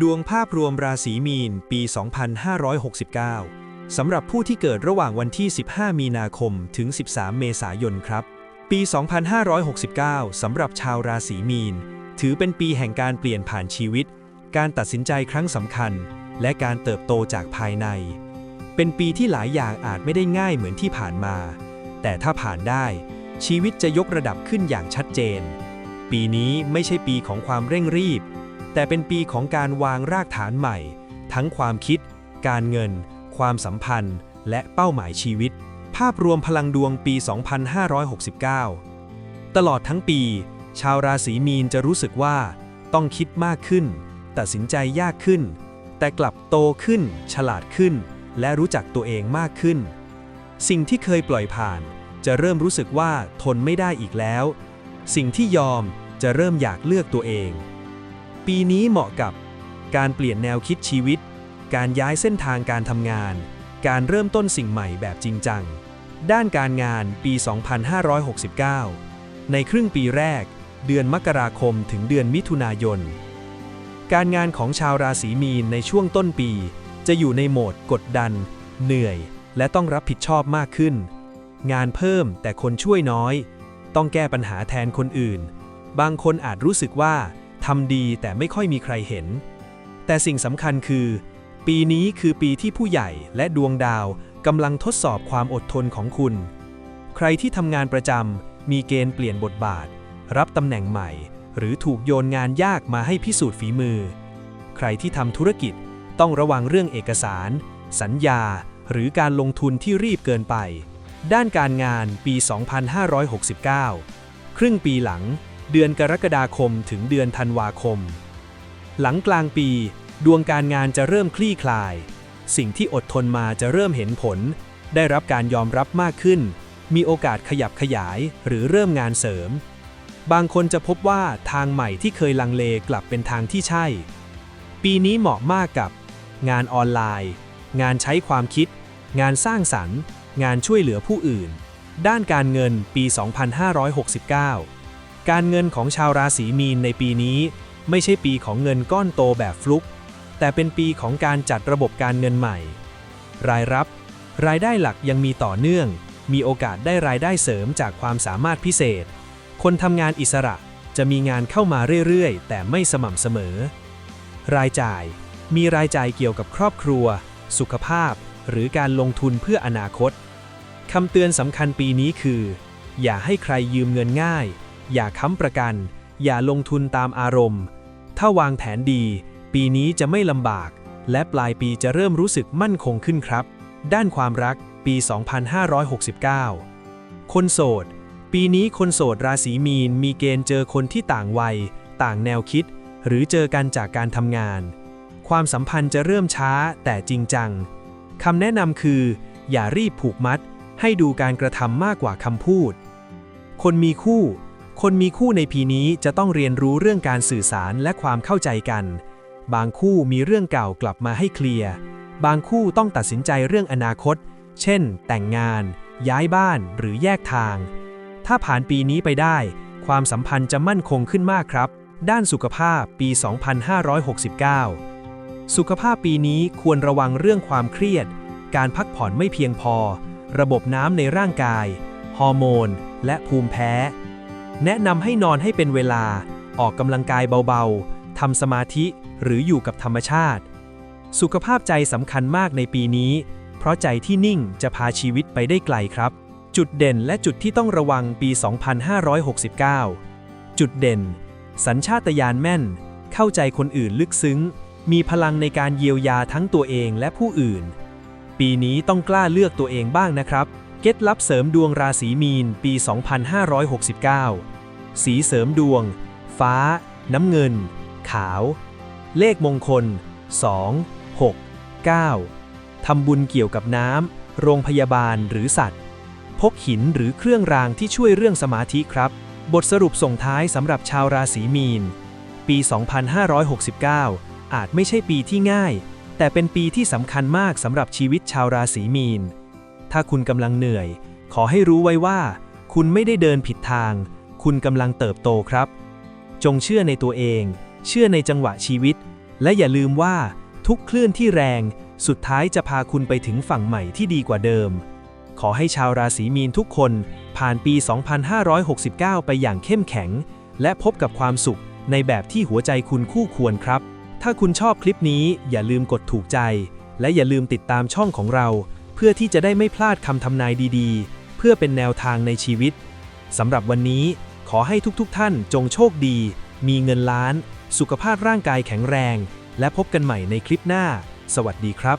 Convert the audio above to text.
ดวงภาพรวมราศีมีน ปี 2569 สำหรับผู้ที่เกิดระหว่างวันที่ 15 มีนาคม ถึง 13 เมษายนครับ ปี 2569 สำหรับชาวราศีมีน ถือเป็นปีแห่งการเปลี่ยนผ่านชีวิต การตัดสินใจครั้งสำคัญ และการเติบโตจากภายใน เป็นปีที่หลายอย่างอาจไม่ได้ง่ายเหมือนที่ผ่านมา แต่ถ้าผ่านได้ ชีวิตจะยกระดับขึ้นอย่างชัดเจน ปีนี้ไม่ใช่ปีของความเร่งรีบ แต่เป็นปีของการวางรากฐานใหม่ ทั้งความคิด การเงิน ความสัมพันธ์ และเป้าหมายชีวิต ภาพรวมพลังดวงปี 2569 ตลอดทั้งปี ชาวราศีมีนจะรู้สึกว่า ต้องคิดมากขึ้น ตัดสินใจยากขึ้น แต่กลับโตขึ้น ฉลาดขึ้น และรู้จักตัวเองมากขึ้น สิ่งที่เคยปล่อยผ่าน จะเริ่มรู้สึกว่าทนไม่ได้อีกแล้ว สิ่งที่ยอมจะเริ่มอยากเลือกตัวเอง ปีนี้เหมาะกับการเปลี่ยนแนวคิดชีวิต การย้ายเส้นทางการทำงาน การเริ่มต้นสิ่งใหม่แบบจริงจัง ด้านการงานปี 2569 ในครึ่งปีแรก เดือนมกราคมถึงเดือนมิถุนายน การงานของชาวราศีมีนในช่วงต้นปี จะอยู่ในโหมดกดดัน เหนื่อย และต้องรับผิดชอบมากขึ้น งานเพิ่มแต่คนช่วยน้อย ต้องแก้ปัญหาแทนคนอื่น บางคนอาจรู้สึกว่า ทำดีแต่ไม่ค่อยมีใครเห็น แต่สิ่งสำคัญคือ ปีนี้คือปีที่ผู้ใหญ่และดวงดาวกำลังทดสอบความอดทนของคุณ ใครที่ทำงานประจำมีเกณฑ์เปลี่ยนบทบาท รับตำแหน่งใหม่ หรือถูกโยนงานยากมาให้พิสูจน์ฝีมือ ใครที่ทำธุรกิจต้องระวังเรื่องเอกสาร สัญญา หรือการลงทุนที่รีบเกินไป ด้านการงานปี 2569 ครึ่งปีหลัง เดือนกรกฎาคมถึงเดือนธันวาคม หลังกลางปี ดวงการงานจะเริ่มคลี่คลาย สิ่งที่อดทนมาจะเริ่มเห็นผล ได้รับการยอมรับมากขึ้น มีโอกาสขยับขยายหรือเริ่มงานเสริม บางคนจะพบว่าทางใหม่ที่เคยลังเลกลับเป็นทางที่ใช่ ปีนี้เหมาะมากกับ งานออนไลน์ งานใช้ความคิด งานสร้างสรรค์ งานช่วยเหลือผู้อื่น ด้านการเงินปี 2569 การเงินของชาวราศีมีนในปีนี้ ไม่ใช่ปีของเงินก้อนโตแบบฟลุก แต่เป็นปีของการจัดระบบการเงินใหม่ รายรับ รายได้หลักยังมีต่อเนื่อง มีโอกาสได้รายได้เสริมจากความสามารถพิเศษ คนทำงานอิสระจะมีงานเข้ามาเรื่อยๆ แต่ไม่สม่ำเสมอ รายจ่าย มีรายจ่ายเกี่ยวกับครอบครัว สุขภาพ หรือการลงทุนเพื่ออนาคตคำเตือนสำคัญปีนี้คือ อย่าให้ใครยืมเงินง่าย อย่าค้ำประกัน อย่าลงทุนตามอารมณ์ ถ้าวางแผนดี ปีนี้จะไม่ลำบาก และปลายปีจะเริ่มรู้สึกมั่นคงขึ้นครับ ด้านความรักปี 2569 คนโสด ปีนี้คนโสดราศีมีนมีเกณฑ์เจอคนที่ต่างวัย ต่างแนวคิด หรือเจอกันจากการทำงาน ความสัมพันธ์จะเริ่มช้าแต่จริงจังคำแนะนำคือ อย่ารีบผูกมัด ให้ดูการกระทำมากกว่าคำพูด คนมีคู่ คนมีคู่ในปีนี้จะต้องเรียนรู้เรื่องการสื่อสารและความเข้าใจกัน บางคู่มีเรื่องเก่ากลับมาให้เคลียร์ บางคู่ต้องตัดสินใจเรื่องอนาคต เช่น แต่งงาน ย้ายบ้านหรือแยกทาง ถ้าผ่านปีนี้ไปได้ ความสัมพันธ์จะมั่นคงขึ้นมากครับ ด้านสุขภาพปี 2569 สุขภาพปีนี้ควรระวังเรื่องความเครียด การพักผ่อนไม่เพียงพอ ระบบน้ำในร่างกาย ฮอร์โมน และภูมิแพ้ แนะนำให้นอนให้เป็นเวลา ออกกำลังกายเบาๆ ทำสมาธิหรืออยู่กับธรรมชาติ สุขภาพใจสำคัญมากในปีนี้ เพราะใจที่นิ่งจะพาชีวิตไปได้ไกลครับ จุดเด่นและจุดที่ต้องระวังปี 2569 จุดเด่น สัญชาตญาณแม่น เข้าใจคนอื่นลึกซึ้ง มีพลังในการเยียวยาทั้งตัวเองและผู้อื่น ปีนี้ต้องกล้าเลือกตัวเองบ้างนะครับ เก็ตลับเสริมดวงราศีมีนปี 2569 สีเสริมดวง ฟ้า น้ำเงิน ขาว เลขมงคล 2 6 9 ทำบุญเกี่ยวกับน้ำ โรงพยาบาลหรือสัตว์ พกหินหรือเครื่องรางที่ช่วยเรื่องสมาธิครับ บทสรุปส่งท้ายสำหรับชาวราศีมีน ปี 2569 อาจไม่ใช่ปีที่ง่าย แต่เป็นปีที่สำคัญมากสำหรับชีวิตชาวราศีมีน ถ้าคุณกำลังเหนื่อย ขอให้รู้ไว้ว่า คุณไม่ได้เดินผิดทาง คุณกำลังเติบโตครับ จงเชื่อในตัวเอง เชื่อในจังหวะชีวิต และอย่าลืมว่าทุกคลื่นที่แรง สุดท้ายจะพาคุณไปถึงฝั่งใหม่ที่ดีกว่าเดิม ขอให้ชาวราศีมีนทุกคนผ่านปี 2569 ไปอย่างเข้มแข็ง และพบกับความสุขในแบบที่หัวใจคุณคู่ควรครับ ถ้าคุณชอบคลิปนี้อย่าลืมกดถูกใจ และอย่าลืมติดตามช่องของเรา เพื่อที่จะได้ไม่พลาดคำทำนายดีๆ เพื่อเป็นแนวทางในชีวิตสำหรับวันนี้ ขอให้ทุกๆท่านจงโชคดี มีเงินล้าน สุขภาพร่างกายแข็งแรง และพบกันใหม่ในคลิปหน้า สวัสดีครับ